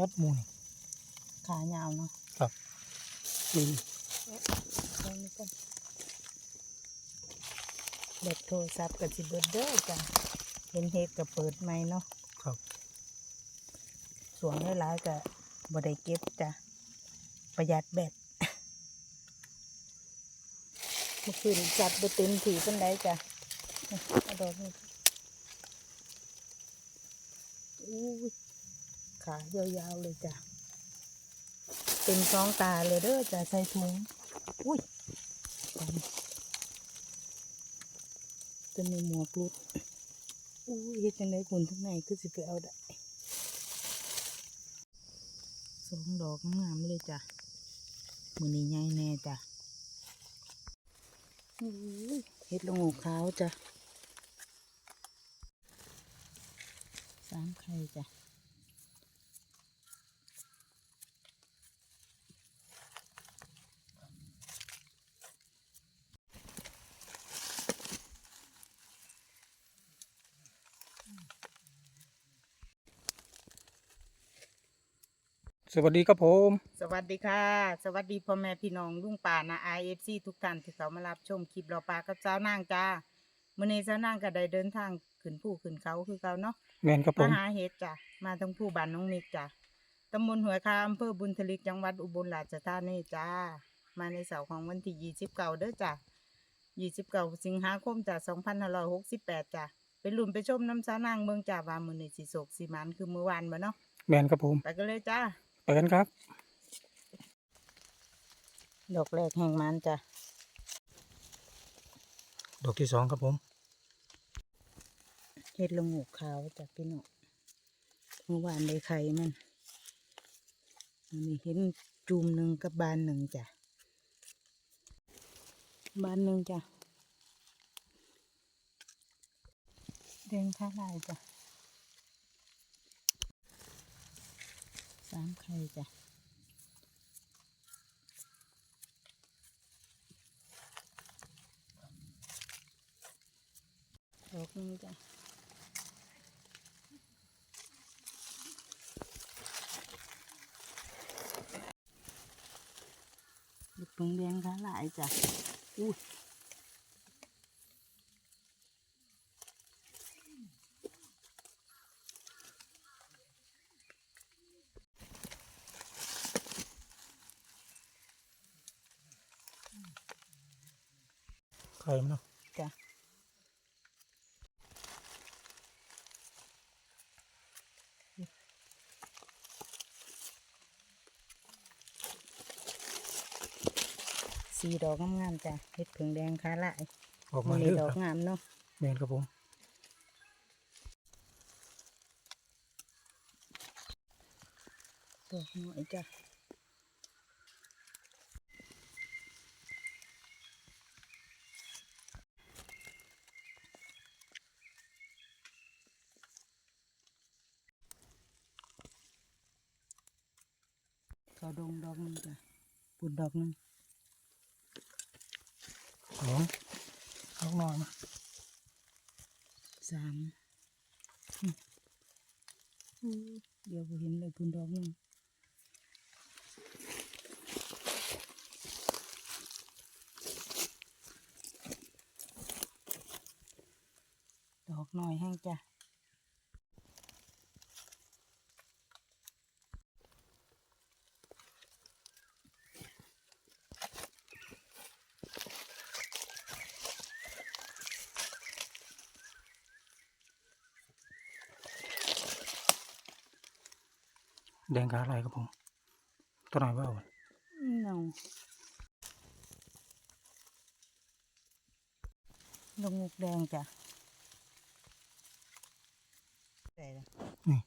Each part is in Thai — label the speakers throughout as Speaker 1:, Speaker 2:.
Speaker 1: รัดหมูนี่
Speaker 2: ขายาวเนาะ
Speaker 1: ครับอืม
Speaker 2: ตรงนี้กันเด็ดโทรศัพท์กับสิเบิดเด้อจ้ะเห็นเฮ็ดกับเปิดไหมค์เนาะ
Speaker 1: ครับ
Speaker 2: สวงหลายๆก็บ่ได้เก็บจ้ะประหยัดแบตเมื่อคืนจัดบ่เต็มที่ปานใดจ้ะนี่เอาดอกนี้อู้ ยขายาวๆเลยจ้ะ เป็นสองตาเลยเด้อจ้ะใส่ถุง อุ้ยตายตัวนี้หมวกรุดอุ้ยเฮ็ดจังไดคุณทั้งในคือสิไปเอาได้สองดอกงามเลยจ้ะมือนี้ใหญ่แน่จ้ะเห็ดละโงูขาวจ้ะสามไข่จ้ะ
Speaker 1: สวัสดีครับผม
Speaker 2: สวัสดีค่ะ สวัสดีพ่อแม่พี่น้องลุงป่านะ IFC ทุกท่านที่เขามารับชมคลิปเราปลากับเจ้านางจ้ามื่อนี้เจ้านางก็ได้เดินทางขึ้นภูขึ้นเขาคือเขาเนาะ
Speaker 1: แมนครับผมา
Speaker 2: มหาเห็ดจ้ะมาทั้งผู้บ้านน้องนิกจ้ะตำบลหัวคาอำเภอบุญทลิกจังหวัดอุบลราชธานีจ้า มาในเสาร์ของวันที่ยี่สิบเก้าเด้อจ้ะยี่สิบเก้าสิงหาคมจ้ะสองพันห้าร้อยหกสิบแปดจ้ะไปลุ่นไปชมน้ำสาวนางเมืองจ้าว่ามือนี้สิโศกสิมันคือมือวานบ่เนาะ
Speaker 1: แมนครับผม
Speaker 2: ไปกันเลยจ้า
Speaker 1: ไปกันครับ
Speaker 2: ดอกแรกแห่งมันจ้ะ
Speaker 1: ดอกที่สองครับผม
Speaker 2: เห็ดละโงูขาวจ้ะพี่น้องเมื่อวานได้ไข่มันอันนี้เห็นจุ่มหนึ่งกับบานหนึ่งจ้ะ บานหนึ่งจ้ะแดงข้าลายจ้ะามไข่จ้ะดอกหนึงจ้ะลูกเพิงแดงขาหลายจ้ะอุ้ย
Speaker 1: ข่มันเนาะ
Speaker 2: จ้ะสีดอกงามๆจ้ะเห็ดเพิงแดงขาหลาย
Speaker 1: ออก
Speaker 2: มั
Speaker 1: มาน
Speaker 2: นี่
Speaker 1: เรื่อ
Speaker 2: ดอก
Speaker 1: ครับ
Speaker 2: งามเนาะ
Speaker 1: แมนครับผม
Speaker 2: ดอกน้อยจ้ะเขาดงดอกหนึงจ้ะปุ่น ดอกหนึง
Speaker 1: สองเอาหน่อยมา
Speaker 2: สามอืมอู้เดี๋ยวบ่เห็นเลยปุ่นดอกหนึงดอกน้อยแห้งจ้ะ
Speaker 1: ดงขาลายครับผมตัวหน่อยว่าเอา
Speaker 2: น้องลงมุกแดงจ้ะใส่ละ
Speaker 1: นี่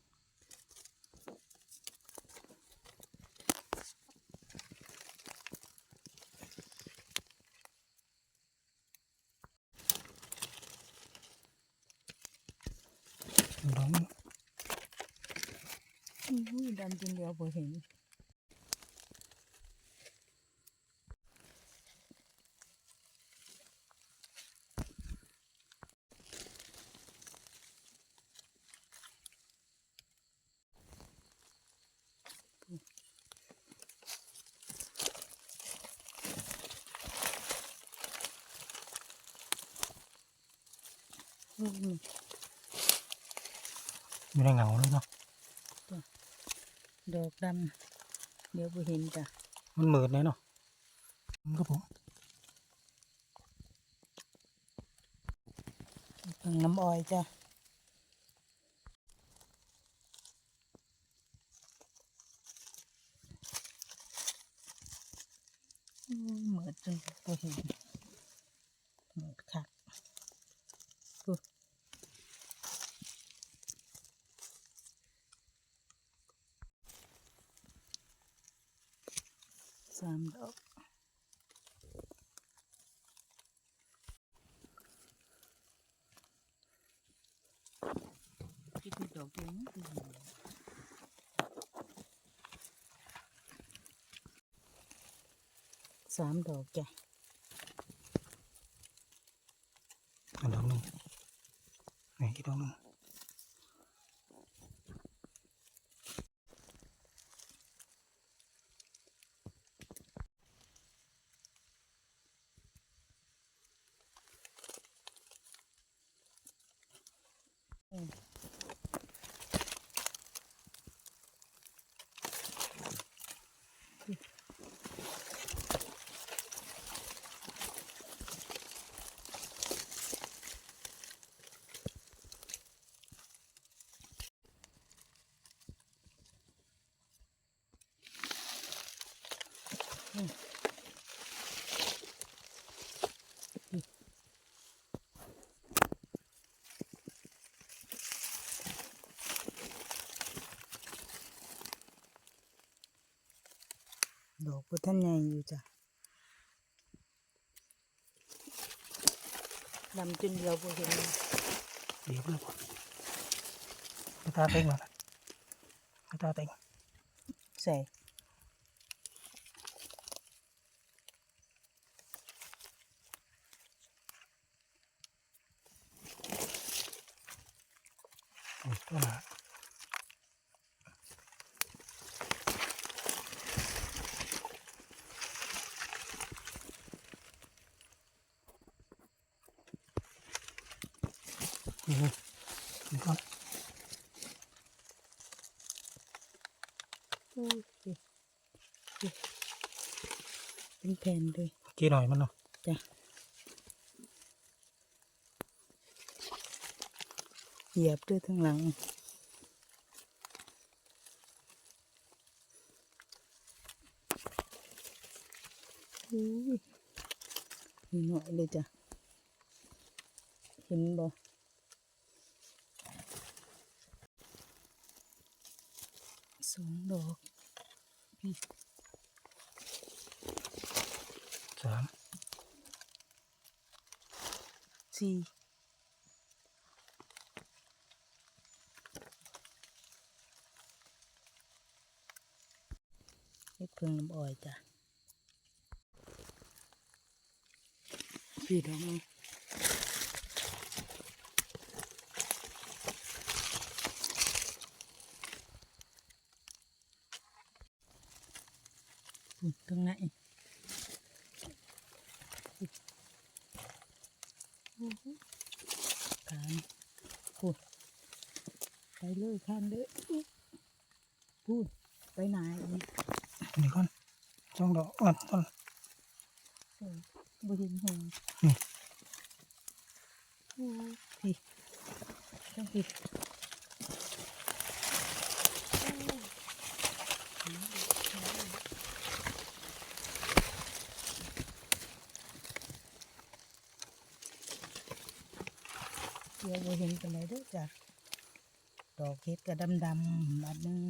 Speaker 1: ดอก มัน
Speaker 2: อุ้ยดำจนเดียวบ่เห็น อืม
Speaker 1: อยู่ในเงาเลยเนาะ
Speaker 2: ดอกดำเดี๋ยวบ่เห็นจ้ะ
Speaker 1: มันมืดเลยเนาะครับผม
Speaker 2: เพิ่งน้ำอ้อยจ้ะอืมเหมือนจนบ่เห็นเหมือนคักอุ๊ยสามดอกคิดเป็นดอกเดียวนะคือเห็น สามดอกจ้ะ
Speaker 1: ดอก
Speaker 2: พุทธันใหญ่อยู่จ้ะดำจนเราบ่เห็นเลย
Speaker 1: เรียบเลยผมไปตาเต็งแล้วนะไปตาเต็ง
Speaker 2: ใส่
Speaker 1: นี่ตัวหน นี่นี่ก่อน
Speaker 2: อู้ยเป็นแผ่นเลย
Speaker 1: กี่หน่อยมันเนาะ
Speaker 2: จ้ะเหยียบด้วยทั้งหลังอุ้ยมีหน่อยเลยจ้ะ เห็นบ่สองดอกพี่
Speaker 1: สาม
Speaker 2: สี่เฮ็ดเพิ่งน้ำอ้อยจ้ะพี่ดอกนึ ตรงไหนการพูดไปเลยข้ามเลยพูดไปไหนอีก
Speaker 1: นี่ก่อนสองดอกอ่อนต้น
Speaker 2: เออบ่เห็นหง
Speaker 1: นี่
Speaker 2: โอ้พี่ต้องพี่เดี๋ ยวบ่เห็นกันเลยเด้อจ้ะดอกเห็ดก็ดำดำบัดนึง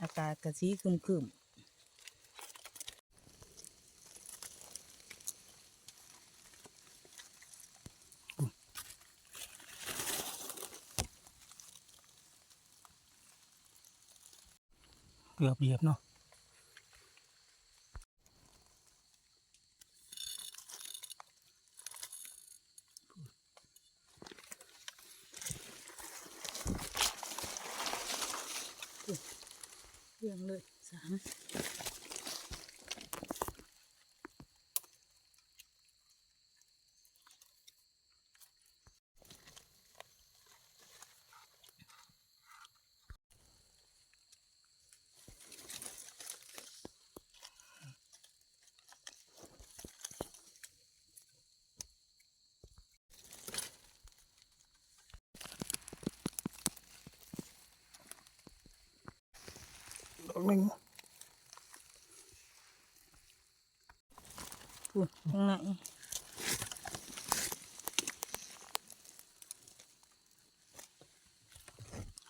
Speaker 2: อากาศก็สีครึม
Speaker 1: เกือบเหยียบเนาะ
Speaker 2: เรื่องเลยสาม
Speaker 1: อก หนึ่ง
Speaker 2: พูดข้างใน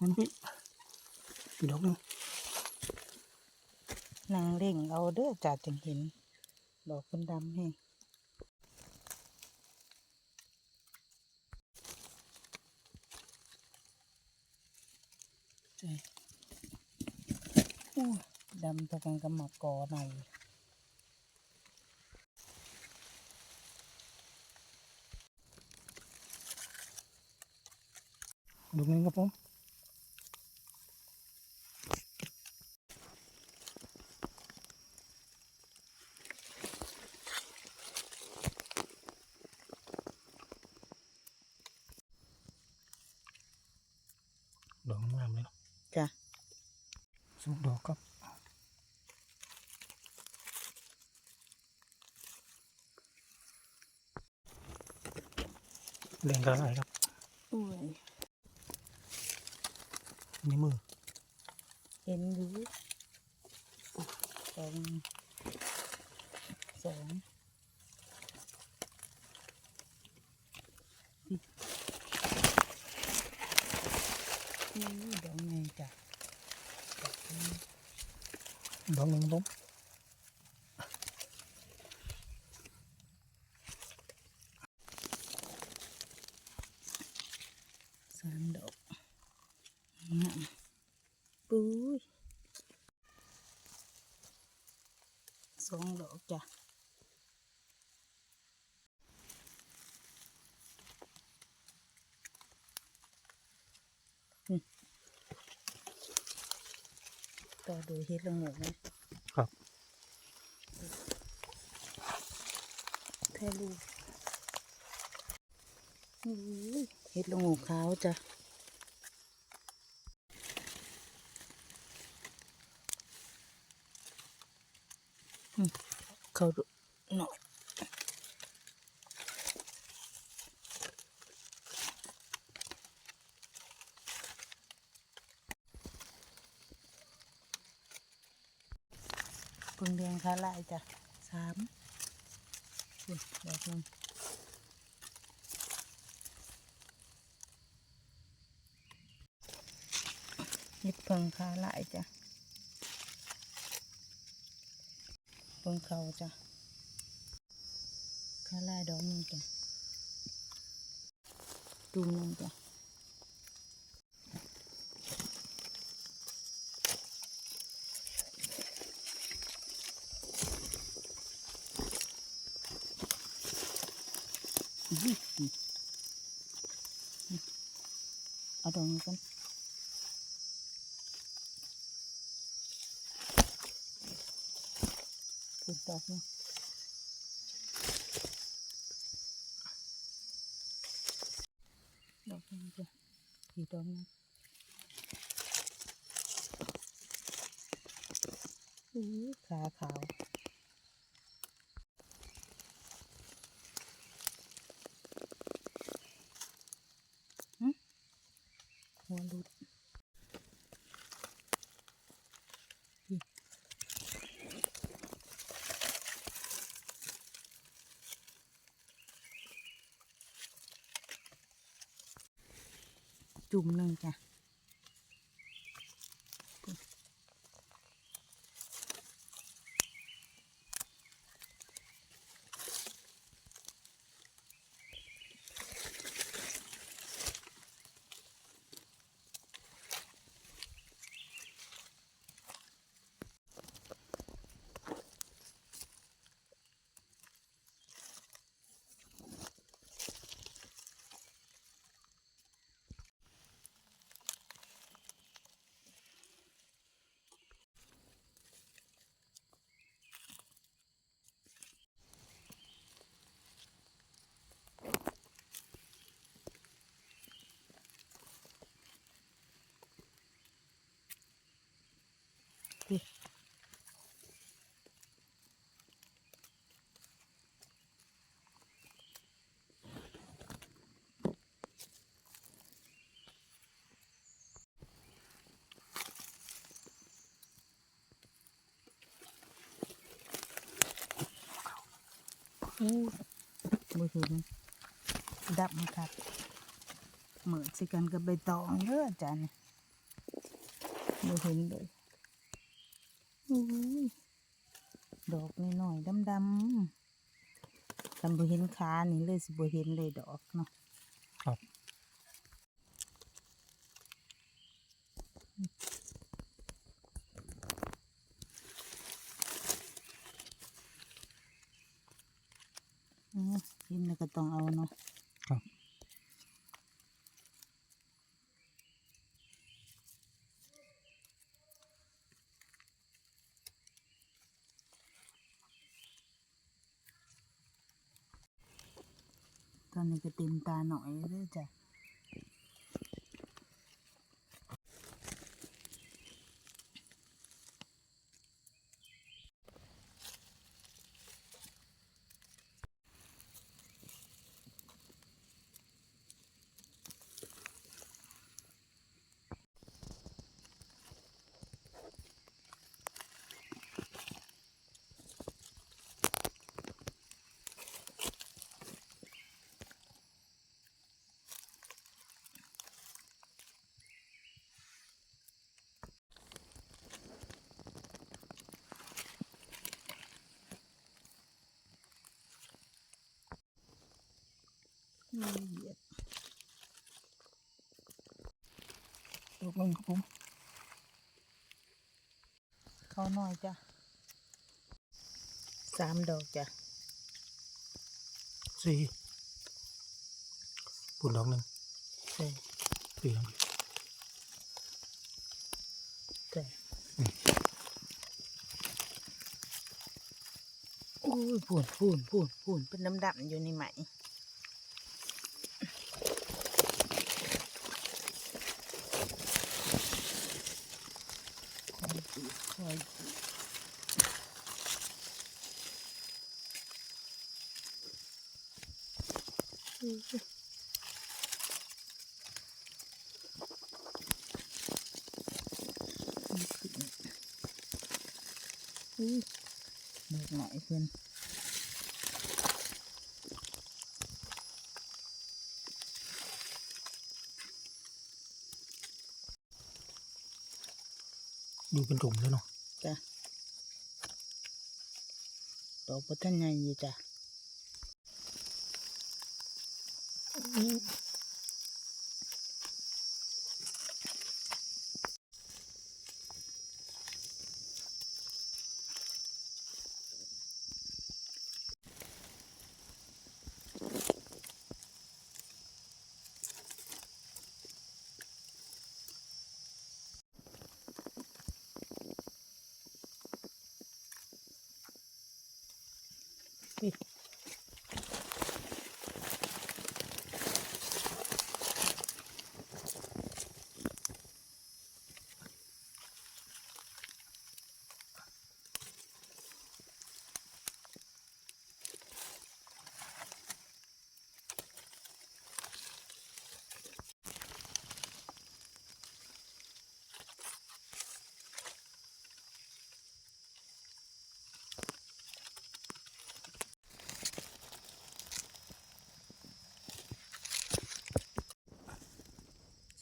Speaker 1: มันพี่อีกดอกหนึ่ง
Speaker 2: นางเร่งเอาเด้อจ่าจึงเห็น ดอกคนดำให้
Speaker 1: ใช่
Speaker 2: อู้ ดำตะกันกับหมากกอหน่อย
Speaker 1: ดอกหนึ่งครับผมดอกงามเลยเนาะ
Speaker 2: จ้ะ
Speaker 1: สุกดอกครับ แดงกระไรครับ
Speaker 2: อุ้ย
Speaker 1: นี่มือ
Speaker 2: เห็นอยู่สองสองอู้ดอกไงจ้ะ
Speaker 1: ดอกหนึ่งครับผม
Speaker 2: สามดอกงามปุ้ยสองดอกจ้ะอืมต่อโดยเฮ็ดละโงกนะครับแค่ลูกอุ้ยเฮ็ดละโงกขาวจ้ะเขาดูหน่อย พึ่งเดือนคาลายจ้ะสามดอกนึงยิบเพิ่งคาลายจ้ะเพิ่งเขาจ้ะข้าลายดอกนึงจ้ะตุ่มนึงจ้ะอื้อหือ เอาดอกนี้กันถูกดอกหนึงดอกนึงจ้ะอีกดอกนึงอื้ขาขาว อู้บ่เห็นดับมาครับเหมือนสิกันกับใบตองเด้อจ้ะนี่บ่เห็นเลยอู้ยดอกน้อยๆดำๆกันบ่เห็นขานี่เลยสิบ่เห็นเลยดอกเนาะ
Speaker 1: ครับ
Speaker 2: อืมเห็นแล้วก็ต้องเอาเนาะ
Speaker 1: ครับ
Speaker 2: ตอน นี้ก็ เต็มตาหน่อยเลยจ้ะละเอียด
Speaker 1: ดอกหนึ่งครับผม
Speaker 2: เขาหน่อยจ้ะสามดอกจ้ะ
Speaker 1: สี่ปุ่นดอกหนึ่ง
Speaker 2: ใช่
Speaker 1: สี่ดอก
Speaker 2: ใช่โอ้ยพูนพูนพูนพูนเป็นน้ำดำอยู่ในไหมคอยจีคอยจีอุ้ยอุ้ยดอกหน่อย เพื่อน
Speaker 1: ดูเป็นตุ่มเลยเนาะ
Speaker 2: จ้ะดอกพัฒนาอยู่จ้ะ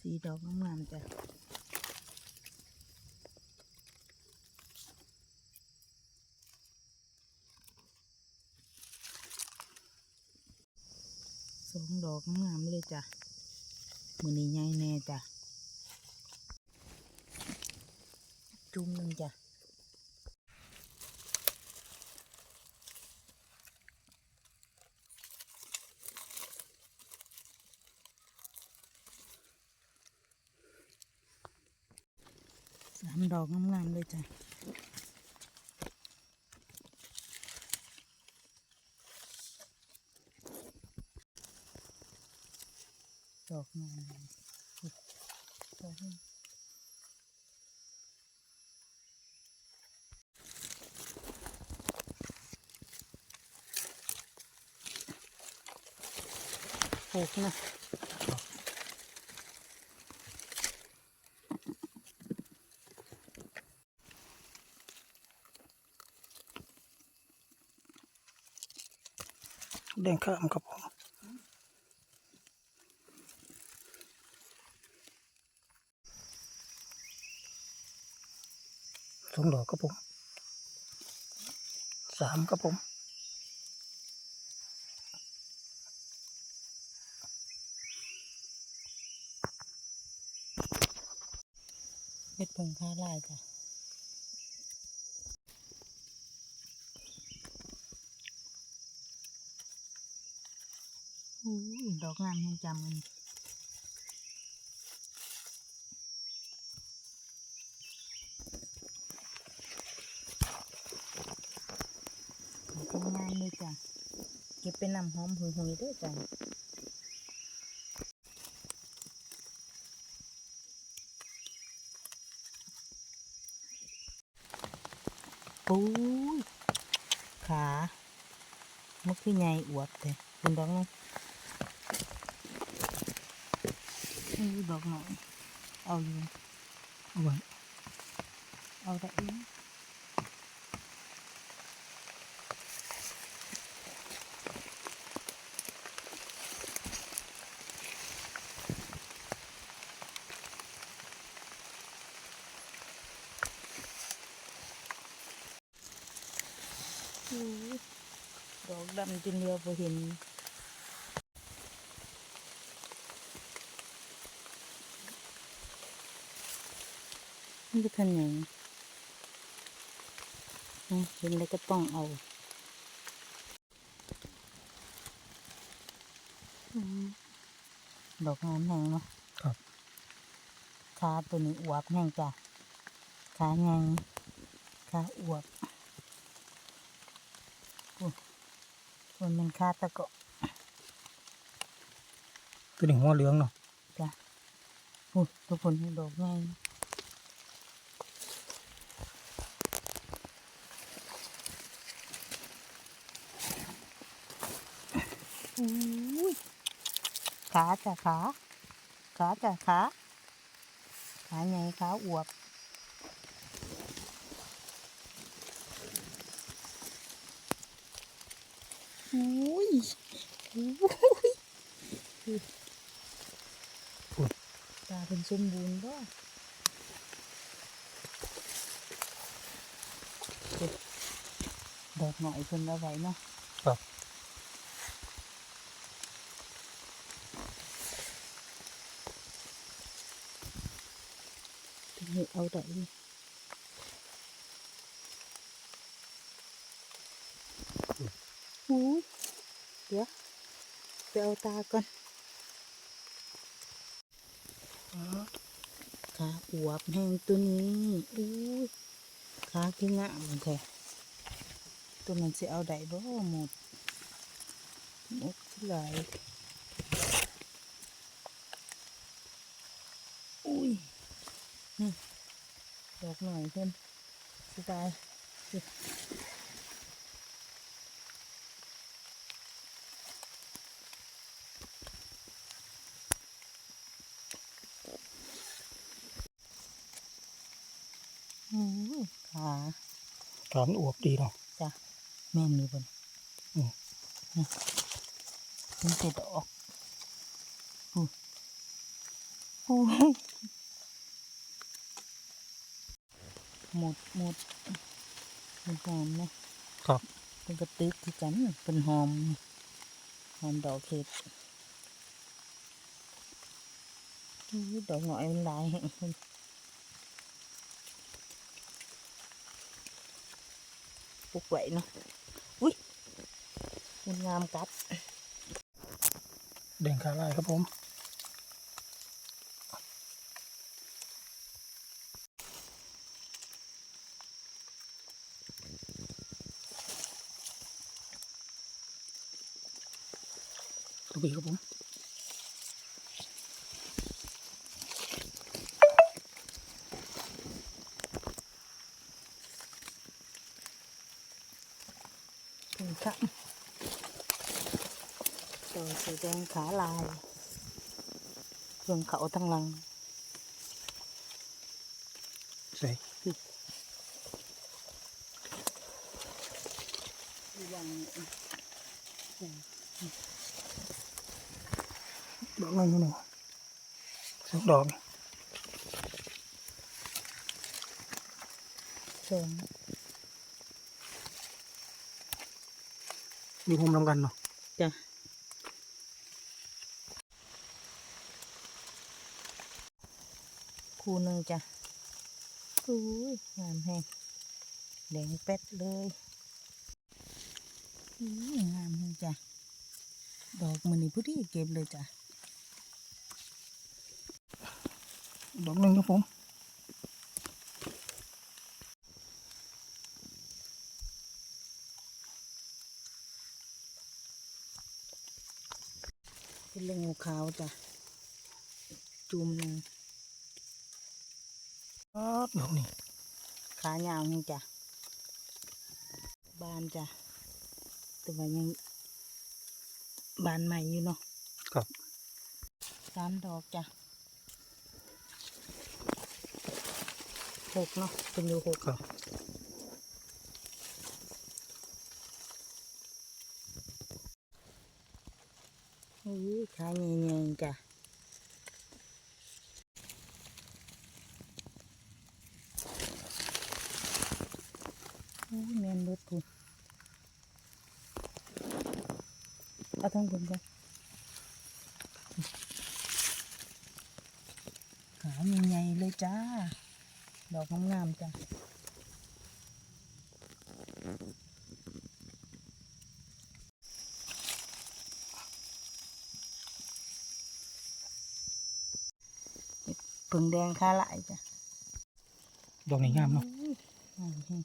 Speaker 2: สีดอกงามๆจ้ะสองดอกงามเลยจ้ะมือนี้ใหญ่แน่จ้ะ จุ่มหนึ่งจ้ะ สามดอกงามๆ เลยจ้ะดอกงามอุ๊ยดอกนี้ปลูกนะ
Speaker 1: แดงข้ามครับผมสองดอกครับผมสามครับผม
Speaker 2: เฮ็ดเพิ่งค้าลายจ้ะอู้ยด อกงามยังจำมันดอกงามเลยจ้ะ เก็บเป็นน้ำหอมหุยๆเด้วยจ้ะปุ้ยขา มันคือใหญ่อวบเลยเป็นดอกน้อง นี่ดอกหน่อยเอาอยู่
Speaker 1: เอาไว้
Speaker 2: เอาได้เองอู้ยดอกดำจนเดียวพอเห็น นี่คือทันอย่างอะเห็นแล้วก็ต้องเอาอืมดอกงามแห้งเนาะ
Speaker 1: ครับ
Speaker 2: ขาตัวนี้อวบแห้งจ้ะขาแห้งขาอวบโอ้คนมันขาตะเกาะ
Speaker 1: ตัวนี้หัวเหลืองเนาะ
Speaker 2: จ้ะโอ้ทุกคนดอกง่าย อุ้ยขาจ้ะขาขาจ้ะขาขาใหญ่ขาอวบอุ้ยอุ้ยตาเป็นสมบูรณ์บ่ดอกหน่อยเพิ่นเอาไว้เนาะ
Speaker 1: ครับ
Speaker 2: ถึงให้ เอาได้นี่หูยเดี๋ยวไปเอาตาก่อนขาอวบแห้งตัวนี้อู้ยขาคืองามแท้ตัวนั้นสิเอาได้บ่หมดหมดเท่าไหร่อุ้ยนี่ ดอกหน่อยเพิ่นสบายสิอู้ยขา
Speaker 1: ฐานอวบดีเนาะ
Speaker 2: จ้ะแม่นมีบน
Speaker 1: อืม
Speaker 2: นี่มันติดออกอู้อู้ หมดหมดมันหอมนะครับเป็นกระติกที่กันเป็นหอมหอมดอกเห็ดอู้ดอกหน่อยมันหลายแห่งคนปลูกไว้เนาะอุ้ยมันงามกัด
Speaker 1: แดงขาลายครับผม ตัวบีครับผม
Speaker 2: ถึงครับดอกสีแดงขาลายเรื่องเขาทั้งหลัง
Speaker 1: ใส่
Speaker 2: อย่างนี้
Speaker 1: ดอกนึงอยู่นี่สองดอกนี่
Speaker 2: เชิญ
Speaker 1: อยู่คุมนำกันเนาะ
Speaker 2: จ้ะคู่หนึ่งจ้ะอุ้ยงามแห้งแดงเป็ดเลยอุ้ยงามแห้งจ้ะดอกมันนี่พอดีเก็บเลยจ้ะ
Speaker 1: ดอกนึงครับผม
Speaker 2: เป็นเรื่องงูขาวจ้ะ จุ่มหนึ่ง
Speaker 1: ครับดอกนี้
Speaker 2: ขายาวนี่จ้ะ บานจ้ะ แต่ว่ายังบานใหม่อยู่เนาะ
Speaker 1: ครับ
Speaker 2: สามดอกจ้ะ หกเนาะเป็นอยู่หก
Speaker 1: ครับ
Speaker 2: อุ้ยขาเงี้ยๆจ้ะอุ้ยแมนเบิดพูนเอาทั้งบนก่อนขาใหญ่ๆเลยจ้า ดอกงามๆจ้ะผึ่งแดงค่าหลายจ้ะ
Speaker 1: ดอกนี้งามเนาะ
Speaker 2: อุ้ยงามแฮง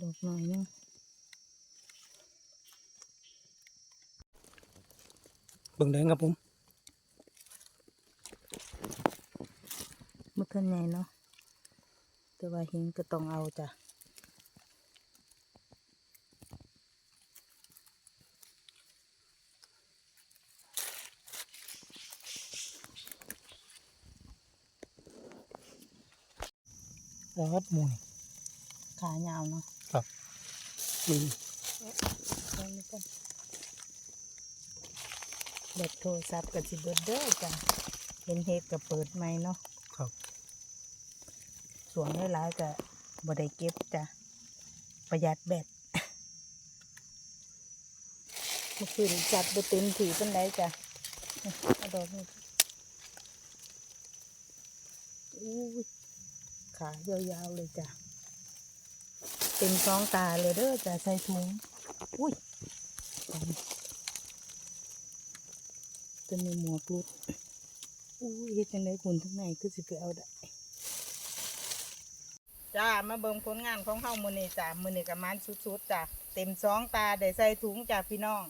Speaker 2: ดอกหน่อยนึง
Speaker 1: เบิ่งแดงครับผม
Speaker 2: เมื่อคืนใหญ่เนาะแต่ว่าเห็นก็ต้องเอาจ้ะ
Speaker 1: ครับหมูนี่
Speaker 2: ขายาวเนาะ
Speaker 1: ครับนี่
Speaker 2: ตรงนี้ก่อนเด็ดโทรศัพท์กับสิเบิดเด้อจ้ะเห็นเฮ็ดกับเปิดไหมค์เนาะ
Speaker 1: ครับ
Speaker 2: ส่วนหลายๆก็บ่ได้เก็บจ้ะประหยัดแบตเมื่อคืนจัดบ่เต็มถี่เปานใดจ้ะเอาดอกนี้อู้ยขายาวๆเลยจ้ะเต็มสองตาเลยเด้อจ้ะใส่ถุงอุ้ยตัวนี้หมวกรุดอุ้ยเฮ็ดจังได๋คุณทั้งในคือสิไปเอาได้ จ้ามาเบิ่งผลงานของเฮามื้อนี้จ้ามื้อนี้ก็มันสุดๆจ้าเต็มสองตาได้ใส่ถุงจ้าพี่น้อง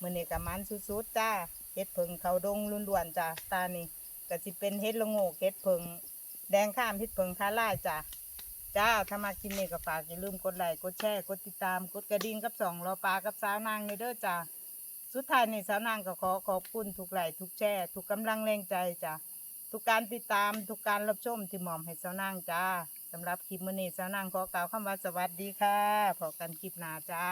Speaker 2: มื้อนี้ก็มันสุดๆจ้าเฮ็ดเพิงเขาดงล้วนๆจ้าตานี่ก็สิเป็นเฮ็ดละโงกเฮ็ดเพิงแดงข้ามเฮ็ดเพิงคาล่าจ้าจ้าถ้ามากินนี่ก็ฝากอย่าลืมกดไลค์กดแชร์กดติดตามกดกระดิ่งกับสองรอปลากับสาวนางในเด้อจ้าสุดท้ายนี่สาวนางก็ขอขอบคุณทุกไลค์ทุกแชร์ทุกกำลังแรงใจจ้าทุกการติดตามทุกการรับชมที่หมอมให้สาวนางจ้า สำหรับคลิปมื้อนี้สาวนางขอกล่าวคำว่าสวัสดีค่ะพบกันคลิปหน้าจ้า